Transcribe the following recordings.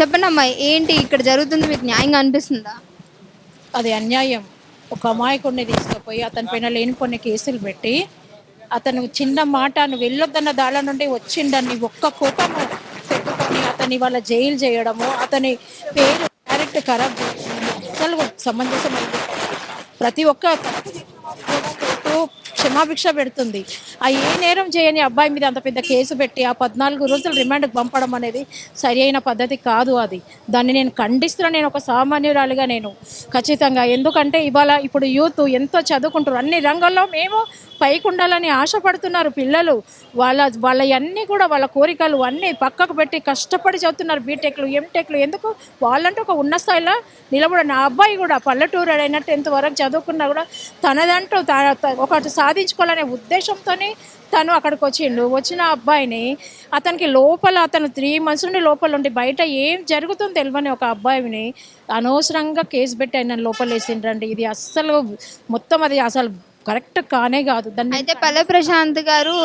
చెప్పండి అమ్మా ఏంటి ఇక్కడ జరుగుతుంది? మీకు న్యాయంగా అనిపిస్తుందా? అది అన్యాయం. ఒక అమాయకుడిని తీసుకుపోయి అతని పైన లేని కొన్ని కేసులు పెట్టి అతను చిన్న మాట నువ్వు వెళ్ళొద్దన్న దాళ్ళ నుండి వచ్చిండని ఒక్క కోపము పెట్టుకొని అతని వాళ్ళ జైలు చేయడము అతని పేరు డైరెక్ట్ ఖరాబ్ చేయడం అసలు సమంజసమైంది ప్రతి ఒక్క క్షమాభిక్ష పెడుతుంది. ఆ ఏ నేరం చేయని అబ్బాయి మీద అంత పెద్ద కేసు పెట్టి ఆ పద్నాలుగు రోజులు రిమాండ్కి పంపడం అనేది సరి అయిన పద్ధతి కాదు అది. దాన్ని నేను ఖండిస్తున్నా నేను ఒక సామాన్యురాలిగా నేను. ఖచ్చితంగా. ఎందుకంటే ఇవాళ ఇప్పుడు యూత్ ఎంతో చదువుకుంటారు అన్ని రంగాల్లో మేము పైకి ఉండాలని ఆశపడుతున్నారు పిల్లలు. వాళ్ళ వాళ్ళ అన్నీ కూడా వాళ్ళ కోరికలు అన్నీ పక్కకు పెట్టి కష్టపడి చదువుతున్నారు బీటెక్లు ఎంటెక్లు. ఎందుకు? వాళ్ళంటే ఒక ఉన్న స్థాయిలో నిలబడ నా అబ్బాయి కూడా పల్లెటూరు అయినా టెన్త్ వరకు చదువుకున్నా కూడా తనదంటూ త- ఒకటి సాధించుకోవాలనే ఉద్దేశంతోనే తను అక్కడికి వచ్చిండు. వచ్చిన అబ్బాయిని అతనికి లోపల అతను త్రీ మంత్స్ నుండి లోపల ఉండి బయట ఏం జరుగుతుందో తెలియని ఒక అబ్బాయిని అనవసరంగా కేసు పెట్టి ఆయన లోపల వేసిండ్రండి. ఇది అస్సలు మొత్తం అది అసలు కరెక్ట్ కానే కాదు. దాన్ని అయితే పల్లె ప్రశాంత్ గారు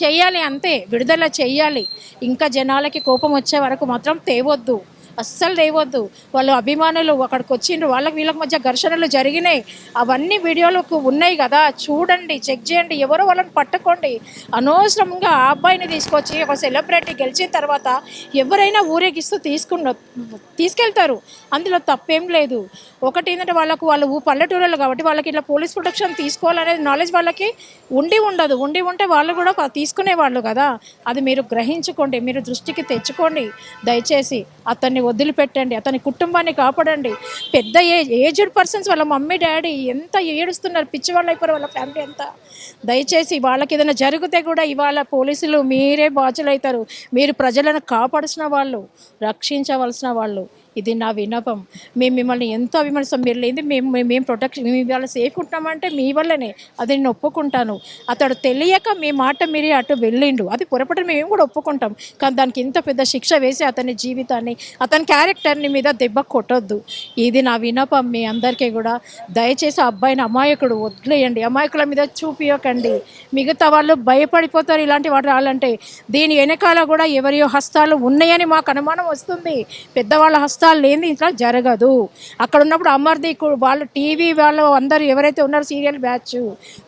చేయాలి అంతే. విడుదల చేయాలి. ఇంకా జనాలకి కోపం వచ్చే వరకు మాత్రం తేవద్దు. అస్సలు లేవద్దు. వాళ్ళు అభిమానులు అక్కడికి వచ్చిండ్రు. వాళ్ళకి వీళ్ళకి మధ్య ఘర్షణలు జరిగినాయి. అవన్నీ వీడియోలకు ఉన్నాయి కదా. చూడండి చెక్ చేయండి. ఎవరో వాళ్ళని పట్టుకోండి. అనవసరంగా ఆ అబ్బాయిని తీసుకొచ్చి ఒక సెలబ్రిటీ గెలిచిన తర్వాత ఎవరైనా ఊరేగిస్తూ తీసుకున్న తీసుకెళ్తారు. అందులో తప్పేం లేదు. ఒకటి ఏంటంటే వాళ్ళకు వాళ్ళు పల్లెటూరులో పల్లెటూరులు కాబట్టి వాళ్ళకి ఇట్లా పోలీస్ ప్రొటెక్షన్ తీసుకోవాలనేది నాలెడ్జ్ వాళ్ళకి ఉండి ఉండదు. ఉండి ఉంటే వాళ్ళు కూడా తీసుకునేవాళ్ళు కదా. అది మీరు గ్రహించుకోండి. మీరు దృష్టికి తెచ్చుకోండి. దయచేసి అతన్ని వదిలిపెట్టండి అతని కుటుంబాన్ని కాపాడండి. పెద్ద ఏజ్ ఏజ్డ్ పర్సన్స్ వాళ్ళ మమ్మీ డాడీ ఎంత ఏడుస్తున్నారు పిచ్చి వాళ్ళు అయిపోయారు వాళ్ళ ఫ్యామిలీ అంతా. దయచేసి వాళ్ళకి ఏదైనా జరిగితే కూడా ఇవాళ పోలీసులు మీరే బాధ్యులు అవుతారు మీరు ప్రజలను కాపాడాల్సిన వాళ్ళు రక్షించవలసిన వాళ్ళు. ఇది నా వినపం. మేము మిమ్మల్ని ఎంతో అభిమానిస్తాం. మీరు లేదు మేము మేము- ప్రొటెక్షన్ మేము ఇవాళ సేఫ్ ఉంటామంటే మీ వల్లనే. అది నేను ఒప్పుకుంటాను. అతడు తెలియక మీ మాట మీరే అటు వెళ్ళిండు అది పొరపాటు మేము కూడా ఒప్పుకుంటాం. కానీ దానికి ఇంత పెద్ద శిక్ష వేసి అతని జీవితాన్ని అతని క్యారెక్టర్ని మీద దెబ్బ కొట్టొద్దు. ఇది నా వినపం. మీ అందరికీ కూడా దయచేసి అబ్బాయిని అమాయకుడు వదిలేయండి. అమాయకుల మీద చూపియకండి. మిగతా వాళ్ళు భయపడిపోతారు ఇలాంటి వాటి రావాలంటే దీని వెనకాల కూడా ఎవరియో హస్తాలు ఉన్నాయని మాకు అనుమానం వస్తుంది. పెద్దవాళ్ళ హస్తాలు లేని ఇట్లా జరగదు. అక్కడ ఉన్నప్పుడు అమర్దీప్ వాళ్ళు టీవీ వాళ్ళు అందరూ ఎవరైతే ఉన్నారో సీరియల్ బ్యాచ్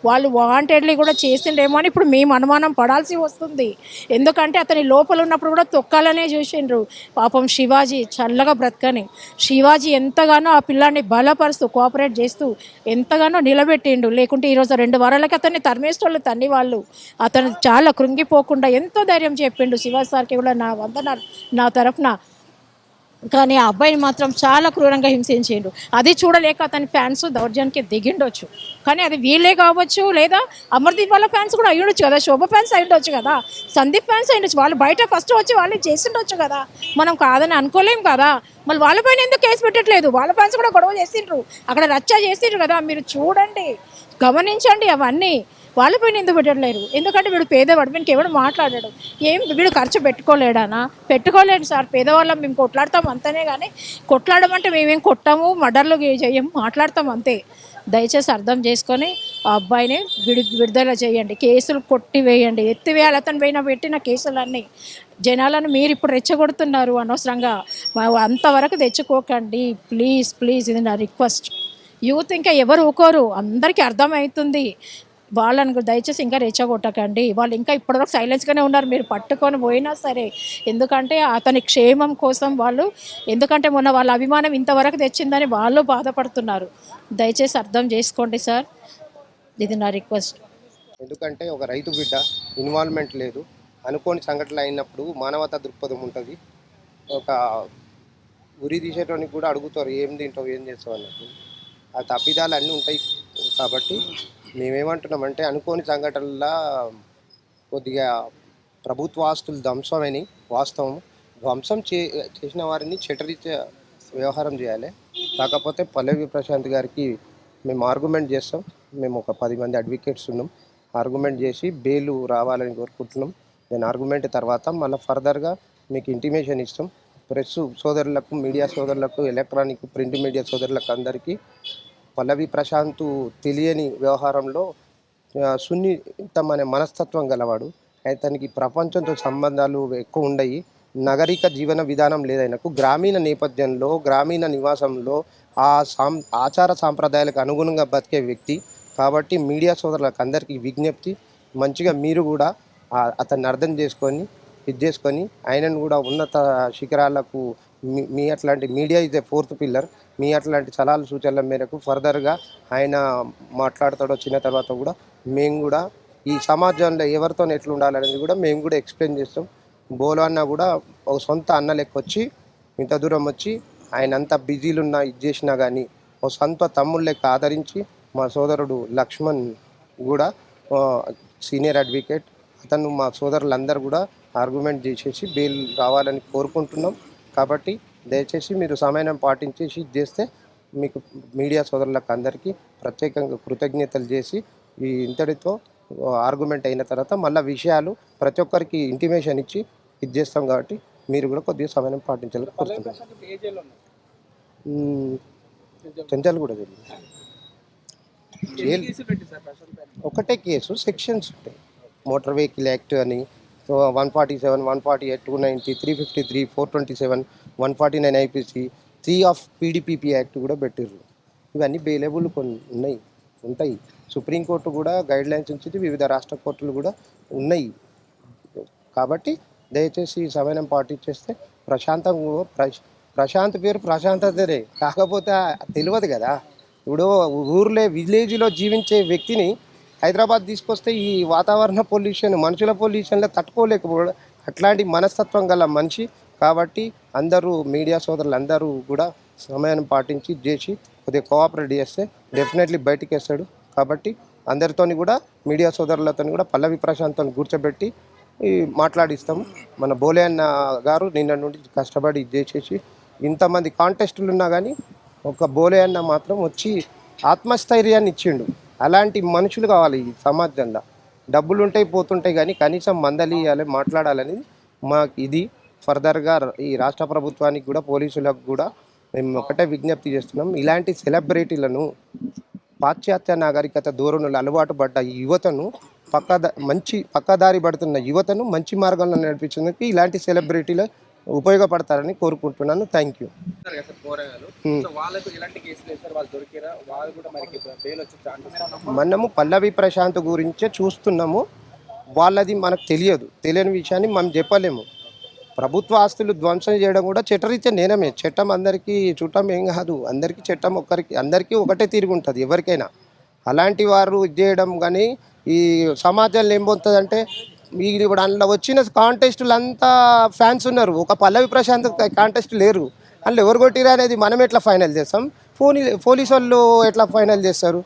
వాళ్ళు వాంటెడ్లీ కూడా చేసిండేమో అని ఇప్పుడు మేము అనుమానం పడాల్సి వస్తుంది. ఎందుకంటే అతని లోపల ఉన్నప్పుడు కూడా తొక్కాలనే చూసిండ్రు. పాపం శివాజీ చల్లగా బ్రతకని. శివాజీ ఎంతగానో ఆ పిల్లాన్ని బలపరుస్తూ కోఆపరేట్ చేస్తూ ఎంతగానో నిలబెట్టిండు. లేకుంటే ఈరోజు రెండు వారాలకి అతన్ని తరిమేస్తోళ్ళు తన్ని వాళ్ళు. అతను చాలా కృంగిపోకుండా ఎంతో ధైర్యం చెప్పిండు శివాజీ సార్కి కూడా నా వందనాలు. నా తరఫున కానీ ఆ అబ్బాయిని మాత్రం చాలా క్రూరంగా హింసించిండు. అది చూడలేక అతని ఫ్యాన్స్ దౌర్జన్యానికి దిగిండొచ్చు. కానీ అది వీళ్ళే కావచ్చు లేదా అమర్దీప్ వాళ్ళ ఫ్యాన్స్ కూడా అయ్యుండొచ్చు కదా శోభ ఫ్యాన్స్ అయ్యుండొచ్చు కదా సందీప్ ఫ్యాన్స్ అయ్యుండొచ్చు వాళ్ళు బయట ఫస్ట్ వచ్చి వాళ్ళు చేసిండొచ్చు కదా. మనం కాదని అనుకోలేం కదా. మళ్ళీ వాళ్ళపైన ఎందుకు కేసు పెట్టట్లేదు? వాళ్ళ ఫ్యాన్స్ కూడా గొడవ చేసిండ్రు. అక్కడ రచ్చ చేసిండ్రు కదా. మీరు చూడండి గమనించండి అవన్నీ. వాళ్ళపైన ఎందుకు పెట్టలేరు ఎందుకంటే వీడు పేదవాడు వీనికి ఎవడు మాట్లాడాడు. ఏం వీడు ఖర్చు పెట్టుకోలేడానా? పెట్టుకోలేడు సార్. పేదవాళ్ళం మేము కొట్లాడతాం అంతనే కానీ కొట్లాడమంటే మేమేం కొట్టాము మర్డర్లు చేయం మాట్లాడతాం అంతే. దయచేసి అర్థం చేసుకొని ఆ అబ్బాయిని విడు విడుదల చేయండి. కేసులు కొట్టివేయండి ఎత్తివేయాలి అతను పైన పెట్టిన కేసులన్నీ. జనాలను మీరు ఇప్పుడు రెచ్చగొడుతున్నారు అనవసరంగా. అంతవరకు తెచ్చుకోకండి. ప్లీజ్ ప్లీజ్ ఇది నా రిక్వెస్ట్. యూత్ ఇంకా ఎవరు ఊకోరు? అందరికీ అర్థమవుతుంది వాళ్ళని కూడా దయచేసి ఇంకా రెచ్చగొట్టకండి. వాళ్ళు ఇంకా ఇప్పటివరకు సైలెన్స్గానే ఉన్నారు. మీరు పట్టుకొని పోయినా సరే ఎందుకంటే అతని క్షేమం కోసం వాళ్ళు ఎందుకంటే మొన్న వాళ్ళ అభిమానం ఇంతవరకు తెచ్చిందని వాళ్ళు బాధపడుతున్నారు. దయచేసి అర్థం చేసుకోండి సార్. ఇది నా రిక్వెస్ట్ ఎందుకంటే ఒక రైతు బిడ్డ ఇన్వాల్వ్మెంట్ లేదు. అనుకోని సంఘటనలు అయినప్పుడు మానవతా దృక్పథం ఉంటుంది. ఒక ఉరి తీసేటోనికి కూడా అడుగుతారు ఏం తింటావు? ఏం చేస్తావు? అన్నట్టు. ఆ తప్పిదాలు అన్నీ ఉంటాయి కాబట్టి మేమేమంటున్నామంటే అనుకోని సంఘటనల కొద్దిగా ప్రభుత్వాస్తులు ధ్వంసమని వాస్తవం ధ్వంసం చే చేసిన వారిని చట్టరీత్యా వ్యవహారం చేయాలి. కాకపోతే పల్లవి ప్రశాంత్ గారికి మేము ఆర్గ్యుమెంట్ చేస్తాం. మేము ఒక పది మంది అడ్వకేట్స్ ఉన్నాం. ఆర్గ్యుమెంట్ చేసి బెయిల్ రావాలని కోరుకుంటున్నాం. నేను ఆర్గ్యుమెంట్ తర్వాత మళ్ళీ ఫర్దర్గా మీకు ఇంటిమేషన్ ఇస్తాం. ప్రెస్ సోదరులకు మీడియా సోదరులకు ఎలక్ట్రానిక్ ప్రింట్ మీడియా సోదరులకు అందరికీ పల్లవి ప్రశాంత్ తెలియని వ్యవహారంలో సున్నితం అనే మనస్తత్వం గలవాడు. అతనికి ప్రపంచంతో సంబంధాలు ఎక్కువ ఉండయి నగరిక జీవన విధానం లేదైనకు గ్రామీణ నేపథ్యంలో గ్రామీణ నివాసంలో ఆ సాం ఆచార సాంప్రదాయాలకు అనుగుణంగా బతికే వ్యక్తి. కాబట్టి మీడియా సోదరులకు అందరికీ విజ్ఞప్తి మంచిగా మీరు కూడా అతన్ని అర్థం చేసుకొని ఇది చేసుకొని ఆయనను కూడా ఉన్నత శిఖరాలకు మీ అట్లాంటి మీడియా ఇస్ ఫోర్త్ పిల్లర్. మీ అట్లాంటి సలహాలు సూచనల మేరకు ఫర్దర్గా ఆయన మాట్లాడతాడో వచ్చిన తర్వాత కూడా మేము కూడా ఈ సమాజంలో ఎవరితో ఎట్లా ఉండాలనేది కూడా మేము కూడా ఎక్స్ప్లెయిన్ చేస్తాం. బోలో అన్న కూడా ఒక సొంత అన్న లెక్క వచ్చి ఇంత దూరం వచ్చి ఆయన అంత బిజీలున్నా ఇది చేసినా కానీ ఒక సొంత తమ్ముళ్ళ లెక్క ఆదరించి మా సోదరుడు లక్ష్మణ్ కూడా సీనియర్ అడ్వకేట్. అతను మా సోదరులందరూ కూడా ఆర్గ్యుమెంట్ చేసేసి బెయిల్ రావాలని కోరుకుంటున్నాం. కాబట్టి దయచేసి మీరు సమయం పాటించేసి ఇది చేస్తే మీకు మీడియా సోదరులకు అందరికీ ప్రత్యేకంగా కృతజ్ఞతలు చేసి ఈ ఇంతటితో ఆర్గ్యుమెంట్ అయిన తర్వాత మళ్ళీ విషయాలు ప్రతి ఒక్కరికి ఇంటిమేషన్ ఇచ్చి ఇది చేస్తాం కాబట్టి మీరు కూడా కొద్దిగా సమయం మ్మ్. చెంచల్ కూడా జైలు ఒకటే కేసు సెక్షన్స్ ఉంటాయి. మోటార్ వెహికల్ యాక్ట్ అని so one forty seven one forty eight two ninety three fifty three four twenty seven one forty nine IPC three of PDPP act కూడా పెట్టిర్రు. ఇవన్నీ బెయిలబుల్ కొన్ని ఉన్నాయి ఉంటాయి. సుప్రీంకోర్టు కూడా గైడ్ లైన్స్ ఉంచింది వివిధ రాష్ట్ర కోర్టులు కూడా ఉన్నాయి. కాబట్టి దయచేసి ఈ సమయం పాటించేస్తే ప్రశాంతంగా ప్రశ్ ప్రశాంత్ పేరు ప్రశాంతతరే కాకపోతే తెలియదు కదా. ఇప్పుడు ఊర్లో విలేజ్లో జీవించే వ్యక్తిని హైదరాబాద్ తీసుకొస్తే ఈ వాతావరణ పొల్యూషన్ మనుషుల పొల్యూషన్లో తట్టుకోలేకపోవడం అట్లాంటి మనస్తత్వం గల మనిషి కాబట్టి అందరూ మీడియా సోదరులు అందరూ కూడా సమయాన్ని పాటించి చేసి కొద్దిగా కోఆపరేట్ చేస్తే డెఫినెట్లీ బయటికి వేస్తాడు కాబట్టి అందరితోని కూడా మీడియా సోదరులతో కూడా పల్లవి ప్రశాంత్తో కూర్చోబెట్టి మాట్లాడిస్తాం. మన బోలే అన్న గారు నిన్న నుండి కష్టపడి చేసేసి ఇంతమంది కాంటెస్టులు ఉన్నా కానీ ఒక బోలే అన్న మాత్రం వచ్చి ఆత్మస్థైర్యాన్ని ఇచ్చిండు. అలాంటి మనుషులు కావాలి ఈ సమాజంలో. డబ్బులు ఉంటాయి పోతుంటాయి కానీ కనీసం మందలి ఇవ్వాలి మాట్లాడాలని మాకు ఇది. ఫర్దర్గా ఈ రాష్ట్ర ప్రభుత్వానికి కూడా పోలీసులకు కూడా మేము ఒకటే విజ్ఞప్తి చేస్తున్నాం. ఇలాంటి సెలబ్రిటీలను పాశ్చాత్య నాగరికత ధోరణులు అలవాటు పడ్డ ఈ యువతను పక్కదా మంచి పక్కదారి పడుతున్న యువతను మంచి మార్గంలో నడిపించేందుకు ఇలాంటి సెలబ్రిటీలు ఉపయోగపడతారని కోరుకుంటున్నాను. Thank you Hmm. ఛాన్సెస్ మనము పల్లవి ప్రశాంత్ గురించే చూస్తున్నాము. వాళ్ళది మనకు తెలియదు. తెలియని విషయాన్ని మనం చెప్పలేము. ప్రభుత్వ ఆస్తులు ధ్వంసం చేయడం కూడా చట్టరీత్యా నేరమే. చట్టం అందరికీ చుట్టం ఏం కాదు. అందరికీ చట్టం ఒక్కరికి అందరికీ ఒకటే తిరిగి ఉంటుంది ఎవరికైనా. అలాంటి వారు ఇది చేయడం కానీ ఈ సమాజంలో ఏం మీరు ఇప్పుడు అందులో వచ్చిన కాంటెస్టులు అంతా ఫ్యాన్స్ ఉన్నారు. ఒక పల్లవి ప్రశాంత్ కాంటెస్ట్ లేరు. అందులో ఎవరు కొట్టిరా అనేది మనం ఎట్లా ఫైనల్ చేస్తాం? పోనీ పోలీసు వాళ్ళు ఎట్లా ఫైనల్ చేస్తారు?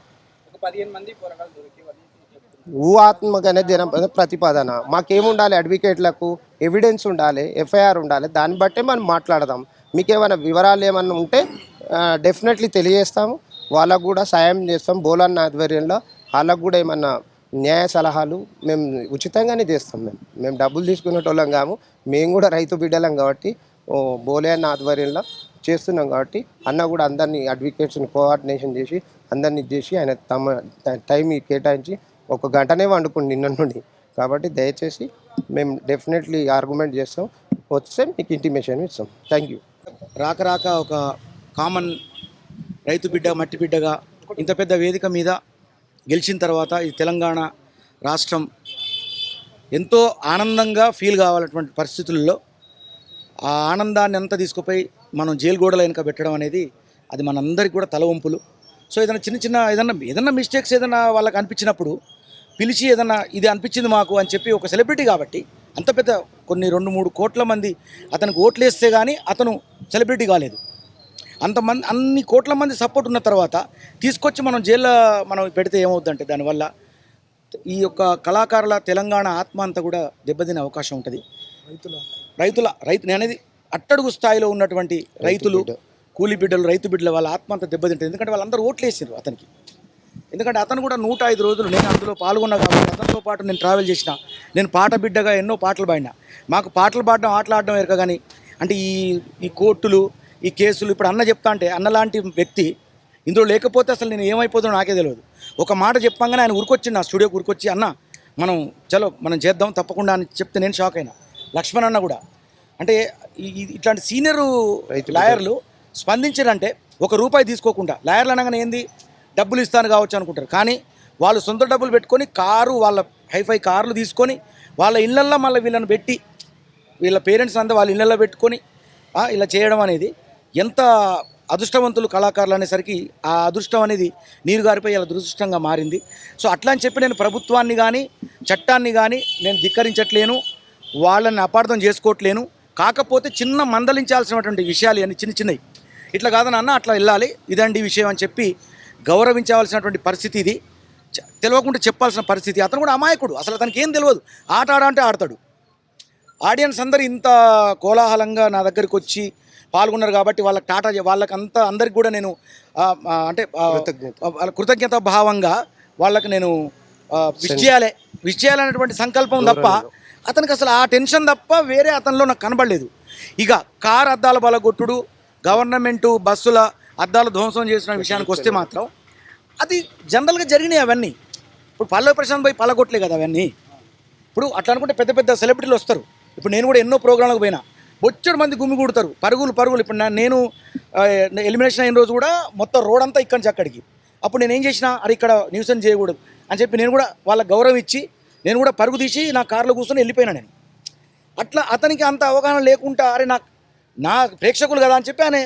ఊహాత్మకనే దిన ప్రతిపాదన. మాకేముండాలి? అడ్వకేట్లకు ఎవిడెన్స్ ఉండాలి ఎఫ్ఐఆర్ ఉండాలి. దాన్ని బట్టే మనం మాట్లాడదాం. మీకు ఏమైనా వివరాలు ఏమన్నా ఉంటే డెఫినెట్లీ తెలియజేస్తాము. వాళ్ళకు కూడా సాయం చేస్తాం బోలన్న ఆధ్వర్యంలో. వాళ్ళకు కూడా ఏమన్నా న్యాయ సలహాలు మేము ఉచితంగానే చేస్తాం మేము. మేము డబ్బులు తీసుకునేటోళ్ళం కాము మేము కూడా రైతు బిడ్డలం కాబట్టి బోలే అన్న ఆధ్వర్యంలో చేస్తున్నాం కాబట్టి అన్న కూడా అందరినీ అడ్వకేట్స్ని కోఆర్డినేషన్ చేసి అందరినీ చేసి ఆయన తమ టైం కేటాయించి ఒక గంటనే వండుకుంది నిన్న నుండి. కాబట్టి దయచేసి మేము డెఫినెట్లీ ఆర్గ్యుమెంట్ చేస్తాం. వస్తే మీకు ఇంటిమేషన్ ఇస్తాం. థ్యాంక్ యూ రాక రాక ఒక కామన్ రైతు బిడ్డ మట్టి బిడ్డగా ఇంత పెద్ద వేదిక మీద గెలిచిన తర్వాత ఈ తెలంగాణ రాష్ట్రం ఎంతో ఆనందంగా ఫీల్ కావాలటువంటి పరిస్థితుల్లో ఆ ఆనందాన్ని అంతా తీసుకుపోయి మనం జైలు గోడల వెనుక పెట్టడం అనేది అది మనందరికీ కూడా తలవంపులు సో ఏదైనా చిన్న చిన్న ఏదన్నా ఏదన్నా మిస్టేక్స్ ఏదైనా వాళ్ళకి అనిపించినప్పుడు పిలిచి ఏదన్నా ఇది అనిపించింది మాకు అని చెప్పి ఒక సెలబ్రిటీ కాబట్టి అంత పెద్ద కొన్ని రెండు మూడు కోట్ల మంది అతనికి ఓట్లు వేస్తే కానీ అతను సెలబ్రిటీ కాలేదు. అంతమంది అన్ని కోట్ల మంది సపోర్ట్ ఉన్న తర్వాత తీసుకొచ్చి మనం జైల్లో మనం పెడితే ఏమవుద్దంటే దానివల్ల ఈ యొక్క కళాకారుల తెలంగాణ ఆత్మ అంతా కూడా దెబ్బతినే అవకాశం ఉంటుంది. రైతుల. రైతు నేను అనేది అట్టడుగు స్థాయిలో ఉన్నటువంటి రైతులు. కూలి బిడ్డలు రైతు బిడ్డలు వాళ్ళ ఆత్మ అంతా దెబ్బతింటుంది. ఎందుకంటే వాళ్ళందరూ ఓట్లు వేసారు అతనికి. ఎందుకంటే అతను కూడా నూట ఐదు రోజులు నేను అందులో పాల్గొన్నా కాబట్టి అతనితో పాటు నేను ట్రావెల్ చేసిన నేను పాట బిడ్డగా ఎన్నో పాటలు పాడినా. మాకు పాటలు పాడడం ఆటలు ఆడడం ఎరక కానీ అంటే ఈ ఈ కోర్టులు ఈ కేసులు ఇప్పుడు అన్న చెప్తా అంటే అన్న లాంటి వ్యక్తి ఇందులో లేకపోతే అసలు నేను ఏమైపోతుందో నాకే తెలియదు. ఒక మాట చెప్పంగానే ఆయన ఉరికొచ్చి నా స్టూడియోకి ఉరికొచ్చి అన్న మనం చలో మనం చేద్దాం తప్పకుండా అని చెప్తే నేను షాక్ అయినా. లక్ష్మణ్ అన్న కూడా. అంటే ఇట్లాంటి సీనియర్ లాయర్లు స్పందించారంటే ఒక రూపాయి తీసుకోకుండా లాయర్లు అనగానే ఏంది? డబ్బులు ఇస్తాను కావచ్చు అనుకుంటారు. కానీ వాళ్ళు సొంత డబ్బులు పెట్టుకొని కారు వాళ్ళ హైఫై కార్లు తీసుకొని వాళ్ళ ఇళ్ళల్లో మళ్ళీ వీళ్ళని పెట్టి వీళ్ళ పేరెంట్స్ అంతా వాళ్ళ ఇళ్ళల్లో పెట్టుకొని ఇలా చేయడం అనేది ఎంత అదృష్టవంతులు కళాకారులు అనేసరికి ఆ అదృష్టం అనేది నీరు గారిపై ఇలా దురదృష్టంగా మారింది. సో అట్లా అని చెప్పి నేను ప్రభుత్వాన్ని కానీ చట్టాన్ని కానీ నేను ధిక్కరించట్లేను వాళ్ళని అపార్థం చేసుకోవట్లేను. కాకపోతే చిన్న మందలించాల్సినటువంటి విషయాలు అని చిన్న చిన్నవి. ఇట్లా కాదని అట్లా వెళ్ళాలి ఇదండి విషయం అని చెప్పి గౌరవించవలసినటువంటి పరిస్థితి ఇది. తెలియకుండా చెప్పాల్సిన పరిస్థితి. అతను కూడా అమాయకుడు అసలు అతనికి ఏం తెలియదు ఆట ఆడ అంటే ఆడతాడు. ఆడియన్స్ అందరు ఇంత కోలాహలంగా నా దగ్గరికి వచ్చి పాల్గొన్నారు కాబట్టి వాళ్ళకి టాటా వాళ్ళకి అంతా అందరికి కూడా నేను అంటే కృతజ్ఞత. వాళ్ళ కృతజ్ఞత భావంగా వాళ్ళకి నేను విష్ చేయాలి విష్ చేయాలనేటువంటి సంకల్పం తప్ప అతనికి అసలు ఆ టెన్షన్ తప్ప వేరే అతనిలో నాకు కనబడలేదు. ఇక కార్ అద్దాల బలగొట్టుడు గవర్నమెంటు బస్సుల అద్దాలు ధ్వంసం చేసిన విషయానికి వస్తే మాత్రం అది జనరల్గా జరిగినాయి అవన్నీ. ఇప్పుడు పల్లవి ప్రశాంత్ పోయి పల్లగొట్టలే కదా అవన్నీ. ఇప్పుడు అట్లా అనుకుంటే పెద్ద పెద్ద సెలబ్రిటీలు వస్తారు. ఇప్పుడు నేను కూడా ఎన్నో ప్రోగ్రాంలకు పోయినా. బొచ్చడు మంది గుమ్మి కూడతారు. పరుగులు పరుగులు. ఇప్పుడు నేను ఎలిమినేషన్ అయిన రోజు కూడా మొత్తం రోడ్ అంతా ఇక్కడి నుంచి అక్కడికి. అప్పుడు నేను ఏం చేసినా అరే ఇక్కడ న్యూసెన్స్ చేయకూడదు అని చెప్పి నేను కూడా వాళ్ళకి గౌరవం ఇచ్చి నేను కూడా పరుగు తీసి నా కారులో కూర్చొని వెళ్ళిపోయినా నేను. అట్లా అతనికి అంత అవగాహన లేకుండా అరే నాకు నా ప్రేక్షకులు కదా అని చెప్పి ఆయన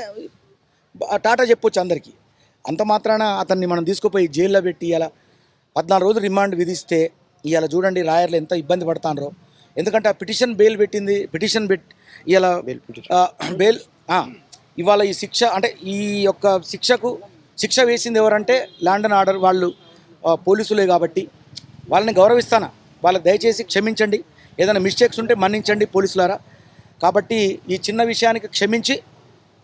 టాటా చెప్పొచ్చు అందరికీ. అంత మాత్రాన అతన్ని మనం తీసుకుపోయి జైల్లో పెట్టి ఇలా పద్నాలుగు రోజులు రిమాండ్ విధిస్తే ఇవాళ చూడండి లాయర్లు ఎంత ఇబ్బంది పడతానరో ఎందుకంటే ఆ పిటిషన్ బెయిల్ పెట్టింది పిటిషన్ పెట్టి ఇలా బెయిల్ ఆ, ఇవాళ ఈ శిక్ష అంటే ఈ యొక్క శిక్షకు శిక్ష వేసింది ఎవరంటే ల్యాండ్ అండ్ ఆర్డర్ వాళ్ళు పోలీసులే కాబట్టి. వాళ్ళని గౌరవిస్తానా? వాళ్ళకి దయచేసి క్షమించండి. ఏదైనా మిస్టేక్స్ ఉంటే మన్నించండి పోలీసులారా. కాబట్టి ఈ చిన్న విషయానికి క్షమించి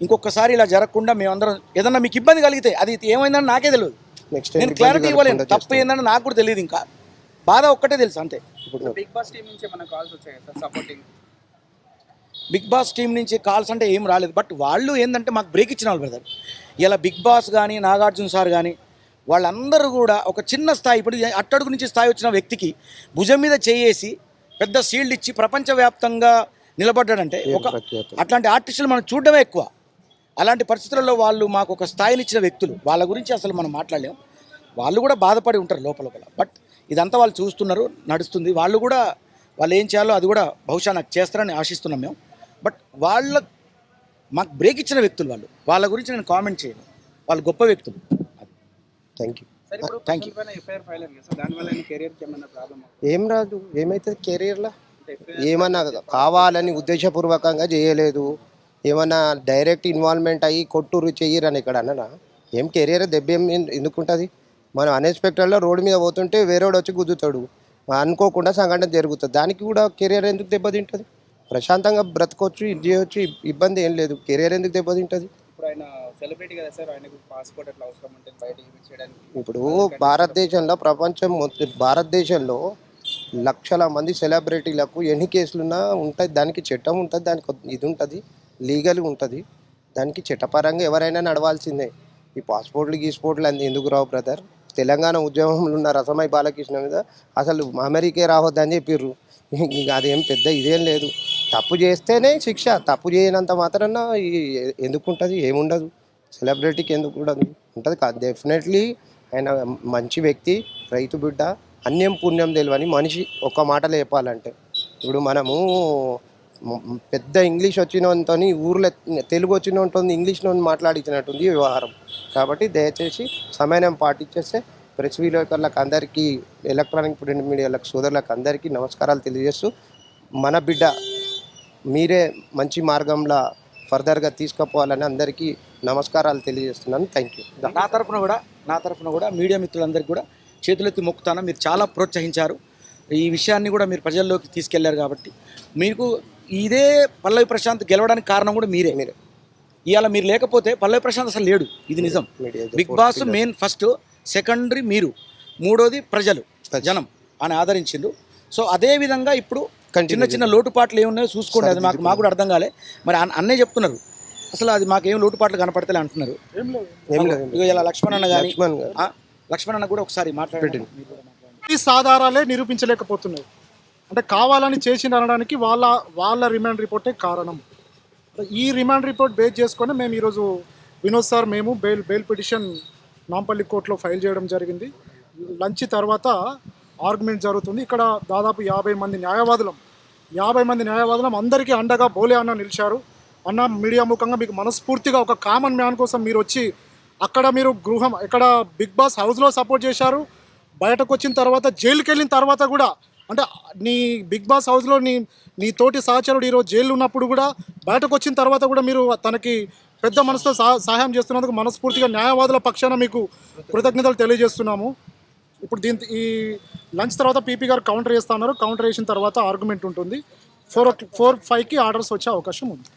ఇంకొకసారి ఇలా జరగకుండా మేమందరం ఏదన్నా మీకు ఇబ్బంది కలిగితే అది ఏమైందని నాకే తెలియదు నెక్స్ట్ నేను క్లారిటీ ఇవ్వలేను. తప్పు ఏందని నాకు కూడా తెలియదు ఇంకా. బాధ ఒక్కటే తెలుసు అంతే. ఇప్పుడు బిగ్ బాస్ టీం నుంచి మన కాల్స్ వచ్చాయి సపోర్టింగ్ బిగ్ బాస్ టీం నుంచి కాల్స్ అంటే ఏం రాలేదు. బట్ వాళ్ళు ఏంటంటే మాకు బ్రేక్ ఇచ్చిన వాళ్ళు బ్రదర్. ఇలా బిగ్ బాస్ కానీ నాగార్జున సార్ కానీ వాళ్ళందరూ కూడా ఒక చిన్న స్థాయి ఇప్పుడు అట్టడుగు నుంచి స్థాయి వచ్చిన వ్యక్తికి భుజం మీద చేయేసి పెద్ద షీల్డ్ ఇచ్చి ప్రపంచవ్యాప్తంగా నిలబడ్డాడంటే ఒక. అట్లాంటి ఆర్టిస్టులు మనం చూడడమే ఎక్కువ. అలాంటి పరిస్థితులలో వాళ్ళు మాకు ఒక స్థాయినిచ్చిన వ్యక్తులు. వాళ్ళ గురించి అసలు మనం మాట్లాడలేం. వాళ్ళు కూడా బాధపడి ఉంటారు లోపల. బట్ ఇదంతా వాళ్ళు చూస్తున్నారు నడుస్తుంది. వాళ్ళు కూడా వాళ్ళు ఏం చేయాలో అది కూడా బహుశా నాకు చేస్తారని ఆశిస్తున్నాం మేము. బట్ వాళ్ళ మాకు బ్రేక్ ఇచ్చిన వ్యక్తులు వాళ్ళు. వాళ్ళ గురించి నేను కామెంట్ చేయను. వాళ్ళు గొప్ప వ్యక్తులు. థ్యాంక్ యూ ఏమైనా ప్రాబ్లమ్ ఏం రాదు. ఏమవుతుంది కెరీర్లో ఏమన్నా కావాలని ఉద్దేశపూర్వకంగా చేయలేదు. ఏమన్నా డైరెక్ట్ ఇన్వాల్వ్మెంట్ అయ్యి కొట్టురు చెయ్యరని ఇక్కడ అన్ననా? ఏం కెరీర్ దెబ్బ ఏం ఎందుకుంటుంది? మనం అన్ఎక్స్పెక్టెడ్లో రోడ్డు మీద పోతుంటే వేరేవాడు వచ్చి గుద్దుతాడు. అనుకోకుండా సంఘటన జరుగుతుంది. దానికి కూడా కెరీర్ ఎందుకు దెబ్బతింటుంది? ప్రశాంతంగా బ్రతకొచ్చు ఇది చేయొచ్చు ఇబ్బంది ఏం లేదు. కెరీర్ ఎందుకు దెబ్బతింటుంది? ఇప్పుడు భారతదేశంలో ప్రపంచం మొత్తం భారతదేశంలో లక్షల మంది సెలబ్రిటీలకు ఎన్ని కేసులున్నా ఉంటుంది దానికి చట్టం ఉంటుంది దానికి ఇది ఉంటుంది లీగల్ ఉంటుంది. దానికి చట్టపరంగా ఎవరైనా నడవాల్సిందే. ఈ పాస్పోర్ట్లు గీస్పోర్ట్లు అంది ఎందుకు రావు బ్రదర్? తెలంగాణ ఉద్యమంలో ఉన్న రసమై బాలకృష్ణ మీద అసలు అమెరికే రావద్దని చెప్పిర్రు. ఇక అదేం పెద్ద ఇదేం లేదు. తప్పు చేస్తేనే శిక్ష తప్పు చేయనంత మాత్రాన ఈ- ఎందుకు ఉంటుంది ఏముండదు. సెలబ్రిటీకి ఎందుకు ఉండదు ఉంటుంది కాదు డెఫినెట్లీ ఆయన మంచి వ్యక్తి రైతు బిడ్డ అన్యం పుణ్యం తెలియని మనిషి ఒక్క మాటలో చెప్పాలంటే ఇప్పుడు మనము పెద్ద ఇంగ్లీష్ వచ్చినంతో ఊర్లో తెలుగు వచ్చినంతో ఇంగ్లీష్లో మాట్లాడించినట్టుంది వ్యవహారం. కాబట్టి దయచేసి సమయం పాటించేస్తే ప్రెస్ విలేకరులకు అందరికీ ఎలక్ట్రానిక్ ప్రింట్ మీడియాలకు సోదరులకు అందరికీ నమస్కారాలు తెలియజేస్తూ మన బిడ్డ మీరే మంచి మార్గంలో ఫర్దర్గా తీసుకుపోవాలని అందరికీ నమస్కారాలు తెలియజేస్తున్నాను. థ్యాంక్ యూ నా తరఫున కూడా నా తరఫున కూడా మీడియా మిత్రులందరికీ కూడా చేతులెత్తి మొక్కుతాను. మీరు చాలా ప్రోత్సహించారు. ఈ విషయాన్ని కూడా మీరు ప్రజల్లోకి తీసుకెళ్ళారు కాబట్టి మీకు ఇదే పల్లవి ప్రశాంత్ గెలవడానికి కారణం కూడా మీరే. మీరే. ఇవాళ మీరు లేకపోతే పల్లవి ప్రశాంత్ అసలు లేడు. ఇది నిజం. Media Bigg Boss main first secondary మీరు మూడోది ప్రజలు జనం అని ఆదరించిండు సో అదే విధంగా ఇప్పుడు చిన్న చిన్న లోటుపాట్లు ఏమున్నాయో చూసుకోండి అది మాకు మాకు కూడా అర్థం కాలే. మరి అన్న- చెప్తున్నారు అసలు అది మాకు ఏం లోటుపాట్లు కనపడతలే అంటున్నారు. ఏం లేదు. ఏం లేదు. ఇగో ఇలా లక్ష్మణ్ అన్న గాని లక్ష్మణ్ గారు. లక్ష్మణ్ అన్న కూడా ఒకసారి మాట్లాడండి. ఈ సాధారాలే నిరూపించలేకపోతున్నాయి అంటే కావాలని చేసింది అనడానికి వాళ్ళ వాళ్ళ రిమాండ్ రిపోర్టే కారణం. ఈ రిమాండ్ రిపోర్ట్ బేస్ చేసుకొని మేము ఈరోజు వినోద్ సార్ మేము బెయిల్ బెయిల్ పిటిషన్ నాంపల్లి కోర్టులో ఫైల్ చేయడం జరిగింది. లంచ్ తర్వాత ఆర్గ్యుమెంట్ జరుగుతుంది. ఇక్కడ దాదాపు యాభై మంది న్యాయవాదులం యాభై మంది న్యాయవాదులం అందరికీ అండగా బోలే అన్న నిలిచారు. అన్న మీడియా ముఖంగా మీకు మనస్ఫూర్తిగా ఒక కామన్ మ్యాన్ కోసం మీరు వచ్చి అక్కడ మీరు గృహం ఇక్కడ బిగ్ బాస్ హౌస్లో సపోర్ట్ చేశారు. బయటకు వచ్చిన తర్వాత జైలుకి వెళ్ళిన తర్వాత కూడా అంటే నీ బిగ్ బాస్ హౌస్లో నీ నీ తోటి సహచరుడు ఈరోజు జైలు ఉన్నప్పుడు కూడా బయటకు వచ్చిన తర్వాత కూడా మీరు తనకి పెద్ద మనసుతో సహాయం చేస్తున్నందుకు మనస్ఫూర్తిగా న్యాయవాదుల పక్షాన మీకు కృతజ్ఞతలు తెలియజేస్తున్నాము. ఇప్పుడు దీని ఈ లంచ్ తర్వాత పీపీ గారు కౌంటర్ చేస్తా ఉన్నారు కౌంటర్ చేసిన తర్వాత ఆర్గ్యుమెంట్ ఉంటుంది. ఫోర్ ఫోర్ ఫైవ్కి ఆర్డర్స్ వచ్చే అవకాశం ఉంది.